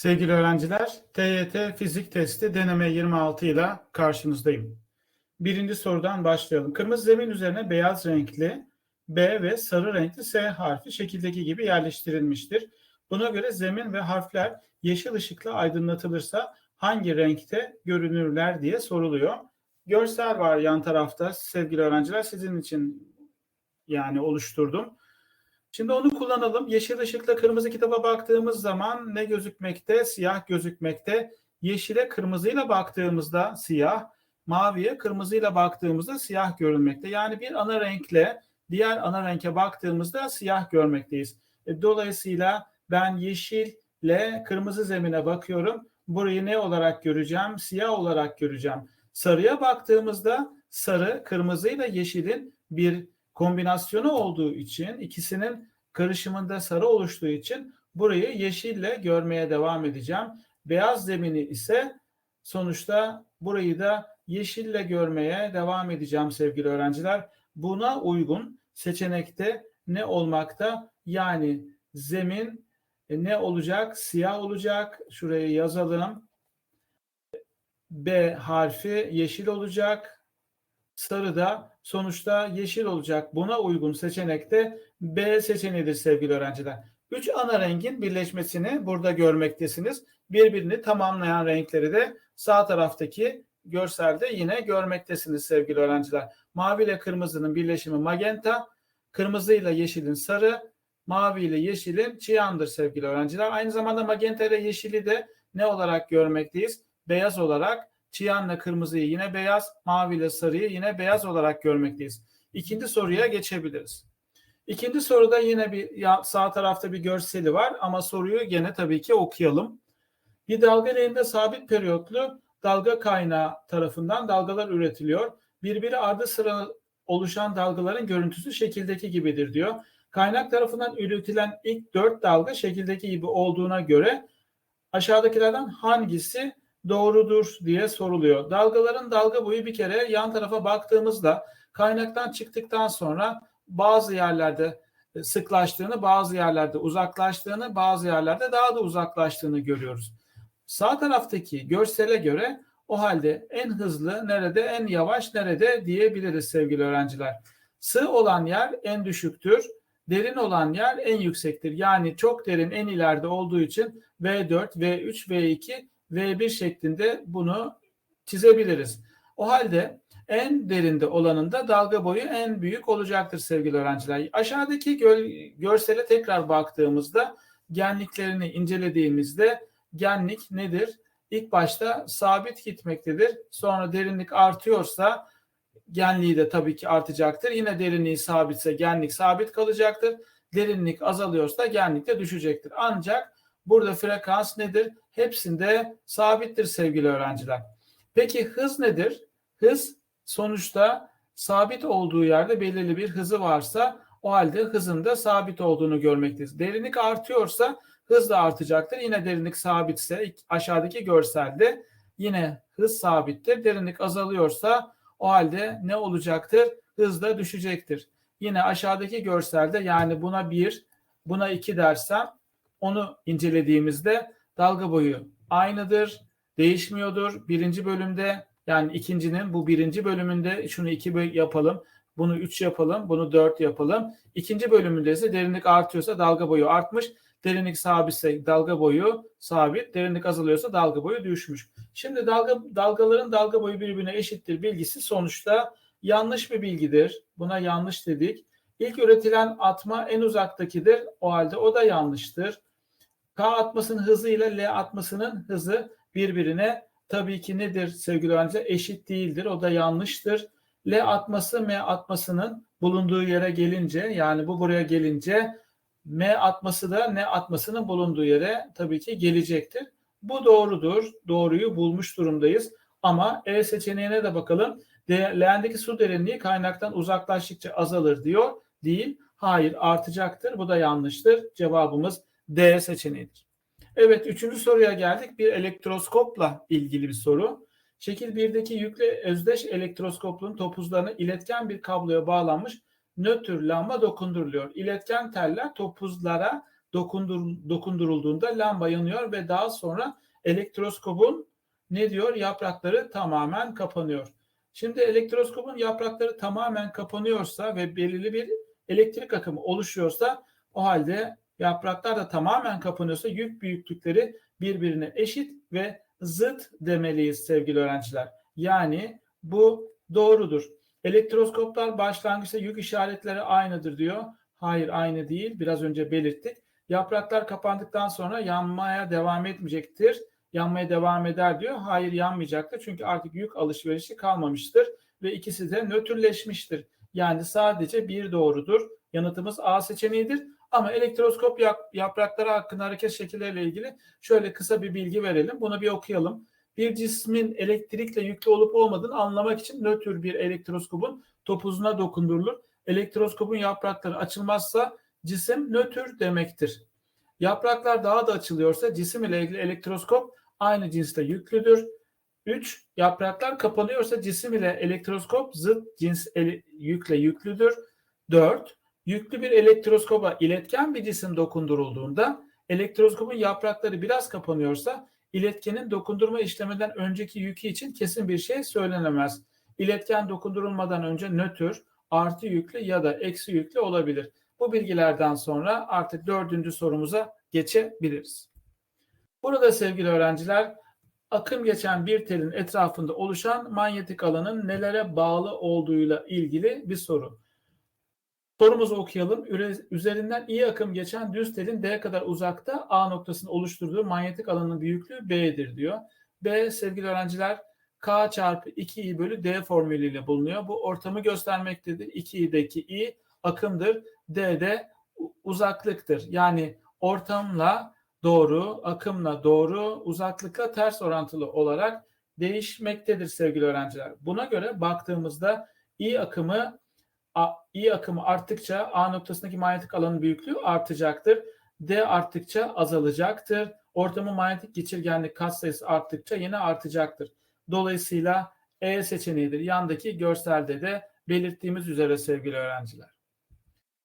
Sevgili öğrenciler, TYT fizik testi deneme 26 ile karşınızdayım. Birinci sorudan başlayalım. Kırmızı zemin üzerine beyaz renkli B ve sarı renkli S harfi şekildeki gibi yerleştirilmiştir. Buna göre zemin ve harfler yeşil ışıkla aydınlatılırsa hangi renkte görünürler diye soruluyor. Görsel var yan tarafta sevgili öğrenciler sizin için yani oluşturdum. Şimdi onu kullanalım. Yeşil ışıkla kırmızı kitaba baktığımız zaman ne gözükmekte? Siyah gözükmekte. Yeşile kırmızıyla baktığımızda siyah, maviye kırmızıyla baktığımızda siyah görünmekte. Yani bir ana renkle diğer ana renke baktığımızda siyah görmekteyiz. E, Dolayısıyla ben yeşille kırmızı zemine bakıyorum. Burayı ne olarak göreceğim? Siyah olarak göreceğim. Sarıya baktığımızda sarı, kırmızıyla yeşilin bir kombinasyonu olduğu için ikisinin karışımında sarı oluştuğu için burayı yeşille görmeye devam edeceğim. Beyaz zemini ise sonuçta burayı da yeşille görmeye devam edeceğim sevgili öğrenciler. Buna uygun seçenekte ne olmakta? Yani zemin e, ne olacak? Siyah olacak. Şuraya yazalım. B harfi yeşil olacak. Sarı da sonuçta yeşil olacak. Buna uygun seçenekte B seçeneğidir sevgili öğrenciler. Üç ana rengin birleşmesini burada görmektesiniz. Birbirini tamamlayan renkleri de sağ taraftaki görselde yine görmektesiniz sevgili öğrenciler. Mavi ile kırmızının birleşimi magenta, kırmızı ile yeşilin sarı, mavi ile yeşilin çiyandır sevgili öğrenciler. Aynı zamanda magenta ile yeşili de ne olarak görmekteyiz? Beyaz olarak Çiyanla kırmızıyı yine beyaz, mavi ile sarıyı yine beyaz olarak görmekteyiz. İkinci soruya geçebiliriz. İkinci soruda yine bir sağ tarafta bir görseli var ama soruyu gene tabii ki okuyalım. Bir dalga leğeninde sabit periyotlu dalga kaynağı tarafından dalgalar üretiliyor. Birbiri ardı sıra oluşan dalgaların görüntüsü şekildeki gibidir diyor. Kaynak tarafından üretilen ilk dört dalga şekildeki gibi olduğuna göre aşağıdakilerden hangisi doğrudur diye soruluyor. Dalgaların dalga boyu bir kere yan tarafa baktığımızda kaynaktan çıktıktan sonra bazı yerlerde sıklaştığını, bazı yerlerde uzaklaştığını, bazı yerlerde daha da uzaklaştığını görüyoruz. Sağ taraftaki görsele göre o halde en hızlı nerede, en yavaş nerede diyebiliriz sevgili öğrenciler. Sığ olan yer en düşüktür. Derin olan yer en yüksektir. Yani çok derin en ileride olduğu için V4, V3, V2 V1 şeklinde bunu çizebiliriz. O halde en derinde olanında dalga boyu en büyük olacaktır sevgili öğrenciler. Aşağıdaki gö görsele tekrar baktığımızda genliklerini incelediğimizde genlik nedir? İlk başta sabit gitmektedir. Sonra derinlik artıyorsa genliği de tabii ki artacaktır. Yine derinliği sabitse genlik sabit kalacaktır. Derinlik azalıyorsa genlik de düşecektir. Ancak Burada frekans nedir? Hepsinde sabittir sevgili öğrenciler. Peki hız nedir? Hız sonuçta sabit olduğu yerde belirli bir hızı varsa o halde hızın da sabit olduğunu görmekteyiz. Derinlik artıyorsa hız da artacaktır. Yine derinlik sabitse aşağıdaki görselde yine hız sabittir. Derinlik azalıyorsa o halde ne olacaktır? Hız da düşecektir. Yine aşağıdaki görselde yani buna 1, buna 2 dersem onu incelediğimizde dalga boyu aynıdır, değişmiyordur. Birinci bölümde yani ikincinin bu birinci bölümünde şunu iki yapalım, bunu üç yapalım, bunu dört yapalım. İkinci bölümünde ise derinlik artıyorsa dalga boyu artmış, derinlik sabitse dalga boyu sabit, derinlik azalıyorsa dalga boyu düşmüş. Şimdi dalga dalgaların dalga boyu birbirine eşittir bilgisi sonuçta yanlış bir bilgidir. Buna yanlış dedik. İlk üretilen atma en uzaktakidir. O halde o da yanlıştır. K atmasının hızı ile L atmasının hızı birbirine tabii ki nedir sevgili öğrenciler? Eşit değildir. O da yanlıştır. L atması M atmasının bulunduğu yere gelince yani bu buraya gelince M atması da N atmasının bulunduğu yere tabii ki gelecektir. Bu doğrudur. Doğruyu bulmuş durumdayız. Ama E seçeneğine de bakalım. Leğendeki su derinliği kaynaktan uzaklaştıkça azalır diyor. Değil. Hayır artacaktır. Bu da yanlıştır. Cevabımız D seçeneğidir. Evet üçüncü soruya geldik. Bir elektroskopla ilgili bir soru. Şekil 1'deki yüklü özdeş elektroskopun topuzlarına iletken bir kabloya bağlanmış nötr lamba dokunduruluyor. İletken teller topuzlara dokundur, dokundurulduğunda lamba yanıyor ve daha sonra elektroskopun ne diyor? Yaprakları tamamen kapanıyor. Şimdi elektroskopun yaprakları tamamen kapanıyorsa ve belirli bir elektrik akımı oluşuyorsa o halde yapraklar da tamamen kapanıyorsa yük büyüklükleri birbirine eşit ve zıt demeliyiz sevgili öğrenciler. Yani bu doğrudur. Elektroskoplar başlangıçta yük işaretleri aynıdır diyor. Hayır aynı değil. Biraz önce belirttik. Yapraklar kapandıktan sonra yanmaya devam etmeyecektir. Yanmaya devam eder diyor. Hayır yanmayacaktır. Çünkü artık yük alışverişi kalmamıştır ve ikisi de nötrleşmiştir. Yani sadece bir doğrudur. Yanıtımız A seçeneğidir. Ama elektroskop yaprakları hakkında hareket şekilleriyle ilgili şöyle kısa bir bilgi verelim. Bunu bir okuyalım. Bir cismin elektrikle yüklü olup olmadığını anlamak için nötr bir elektroskopun topuzuna dokundurulur. Elektroskopun yaprakları açılmazsa cisim nötr demektir. Yapraklar daha da açılıyorsa cisim ile ilgili elektroskop aynı cinste yüklüdür. 3. Yapraklar kapanıyorsa cisim ile elektroskop zıt cins yükle yüklüdür. 4. Yüklü bir elektroskopa iletken bir cisim dokundurulduğunda elektroskopun yaprakları biraz kapanıyorsa iletkenin dokundurma işleminden önceki yükü için kesin bir şey söylenemez. İletken dokundurulmadan önce nötr, artı yüklü ya da eksi yüklü olabilir. Bu bilgilerden sonra artık dördüncü sorumuza geçebiliriz. Burada sevgili öğrenciler akım geçen bir telin etrafında oluşan manyetik alanın nelere bağlı olduğuyla ilgili bir soru. Sorumuzu okuyalım. Üzerinden iyi akım geçen düz telin D kadar uzakta A noktasını oluşturduğu manyetik alanın büyüklüğü B'dir diyor. B sevgili öğrenciler K çarpı 2i bölü D formülüyle bulunuyor. Bu ortamı göstermektedir. 2i'deki i akımdır. D de uzaklıktır. Yani ortamla doğru, akımla doğru, uzaklıkla ters orantılı olarak değişmektedir sevgili öğrenciler. Buna göre baktığımızda i akımı I akımı arttıkça A noktasındaki manyetik alanın büyüklüğü artacaktır. D arttıkça azalacaktır. Ortamın manyetik geçirgenlik katsayısı arttıkça yine artacaktır. Dolayısıyla E seçeneğidir. Yandaki görselde de belirttiğimiz üzere sevgili öğrenciler.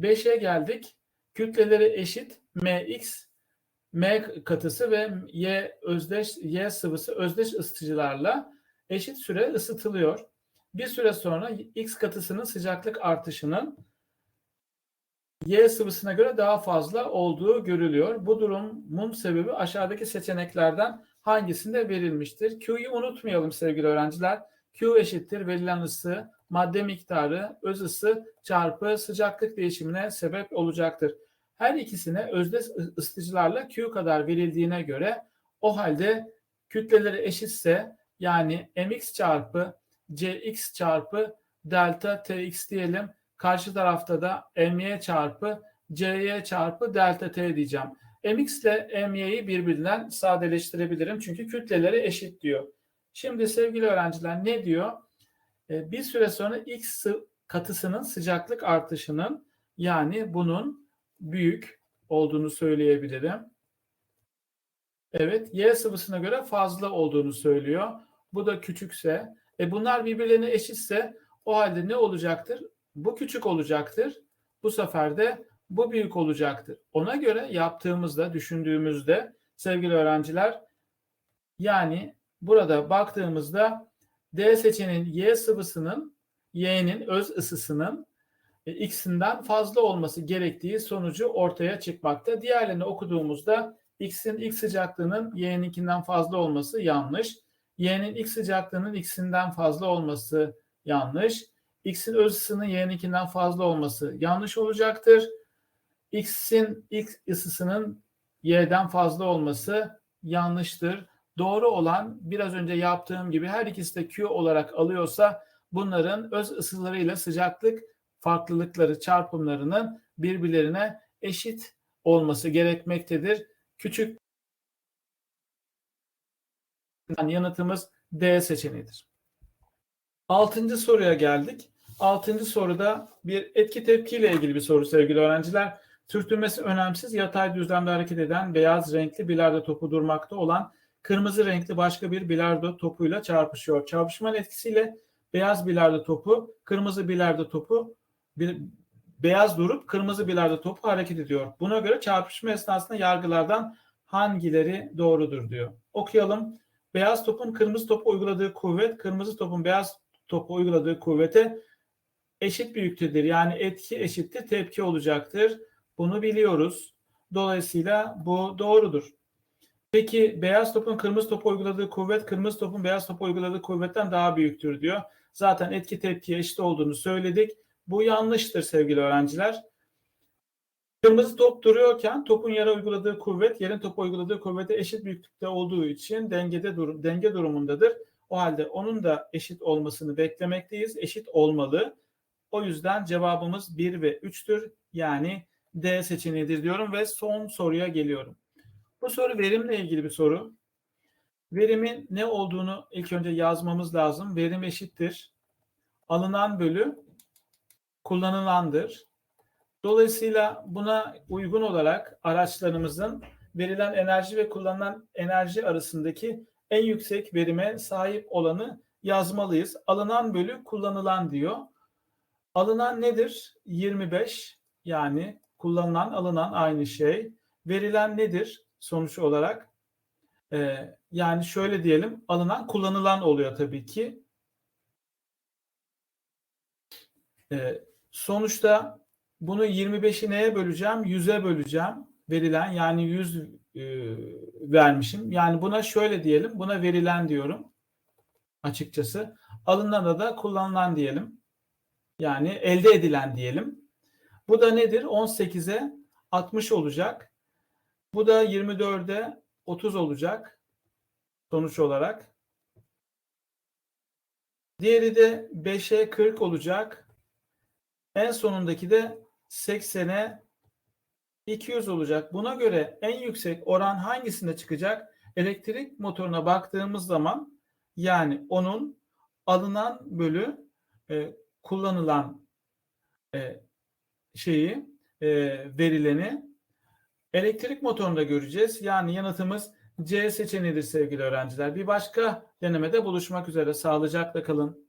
5'e geldik. Kütleleri eşit mx, m katısı ve y özdeş y sıvısı özdeş ısıtıcılarla eşit süre ısıtılıyor. Bir süre sonra X katısının sıcaklık artışının Y sıvısına göre daha fazla olduğu görülüyor. Bu durumun sebebi aşağıdaki seçeneklerden hangisinde verilmiştir? Q'yu unutmayalım sevgili öğrenciler. Q eşittir verilen ısı, madde miktarı, öz ısı çarpı sıcaklık değişimine sebep olacaktır. Her ikisine özdeş ısıtıcılarla Q kadar verildiğine göre o halde kütleleri eşitse yani mx çarpı Cx çarpı delta Tx diyelim. Karşı tarafta da My çarpı Cy çarpı delta T diyeceğim. Mx ile My'yi birbirinden sadeleştirebilirim. Çünkü kütleleri eşit diyor. Şimdi sevgili öğrenciler ne diyor? Ee, bir süre sonra X katısının sıcaklık artışının yani bunun büyük olduğunu söyleyebilirim. Evet, Y sıvısına göre fazla olduğunu söylüyor. Bu da küçükse e bunlar birbirlerine eşitse o halde ne olacaktır? Bu küçük olacaktır. Bu sefer de bu büyük olacaktır. Ona göre yaptığımızda, düşündüğümüzde sevgili öğrenciler yani burada baktığımızda D seçeneğin Y sıvısının Y'nin öz ısısının e, X'inden fazla olması gerektiği sonucu ortaya çıkmakta. Diğerlerini okuduğumuzda X'in X sıcaklığının Y'ninkinden fazla olması yanlış. Y'nin x sıcaklığının x'inden fazla olması yanlış. X'in öz ısısının y'ninkinden fazla olması yanlış olacaktır. X'in x ısısının y'den fazla olması yanlıştır. Doğru olan biraz önce yaptığım gibi her ikisi de Q olarak alıyorsa bunların öz ısılarıyla sıcaklık farklılıkları çarpımlarının birbirlerine eşit olması gerekmektedir. Küçük yani yanıtımız D seçeneğidir. Altıncı soruya geldik. Altıncı soruda bir etki tepkiyle ilgili bir soru sevgili öğrenciler. Sürtünmesi önemsiz yatay düzlemde hareket eden beyaz renkli bilardo topu durmakta olan kırmızı renkli başka bir bilardo topuyla çarpışıyor. Çarpışmanın etkisiyle beyaz bilardo topu, kırmızı bilardo topu bir beyaz durup kırmızı bilarda topu hareket ediyor. Buna göre çarpışma esnasında yargılardan hangileri doğrudur diyor. Okuyalım. Beyaz topun kırmızı topa uyguladığı kuvvet, kırmızı topun beyaz topa uyguladığı kuvvete eşit büyüklüktür. Yani etki eşittir, tepki olacaktır. Bunu biliyoruz. Dolayısıyla bu doğrudur. Peki beyaz topun kırmızı topa uyguladığı kuvvet, kırmızı topun beyaz topa uyguladığı kuvvetten daha büyüktür diyor. Zaten etki tepkiye eşit olduğunu söyledik. Bu yanlıştır sevgili öğrenciler. Kırmızı top duruyorken topun yere uyguladığı kuvvet yerin topa uyguladığı kuvvete eşit büyüklükte olduğu için dengede dur denge durumundadır. O halde onun da eşit olmasını beklemekteyiz. Eşit olmalı. O yüzden cevabımız 1 ve 3'tür. Yani D seçeneğidir diyorum ve son soruya geliyorum. Bu soru verimle ilgili bir soru. Verimin ne olduğunu ilk önce yazmamız lazım. Verim eşittir. Alınan bölü kullanılandır. Dolayısıyla buna uygun olarak araçlarımızın verilen enerji ve kullanılan enerji arasındaki en yüksek verime sahip olanı yazmalıyız. Alınan bölü kullanılan diyor. Alınan nedir? 25 yani kullanılan alınan aynı şey. Verilen nedir sonuç olarak? Ee, yani şöyle diyelim alınan kullanılan oluyor tabii ki. Ee, sonuçta bunu 25'i neye böleceğim? 100'e böleceğim. Verilen yani 100 e, vermişim. Yani buna şöyle diyelim. Buna verilen diyorum. Açıkçası. Alınana da kullanılan diyelim. Yani elde edilen diyelim. Bu da nedir? 18'e 60 olacak. Bu da 24'e 30 olacak. Sonuç olarak. Diğeri de 5'e 40 olacak. En sonundaki de 80'e 200 olacak. Buna göre en yüksek oran hangisinde çıkacak? Elektrik motoruna baktığımız zaman yani onun alınan bölü e, kullanılan e, şeyi e, verileni elektrik motorunda göreceğiz. Yani yanıtımız C seçeneğidir sevgili öğrenciler. Bir başka denemede buluşmak üzere. Sağlıcakla kalın.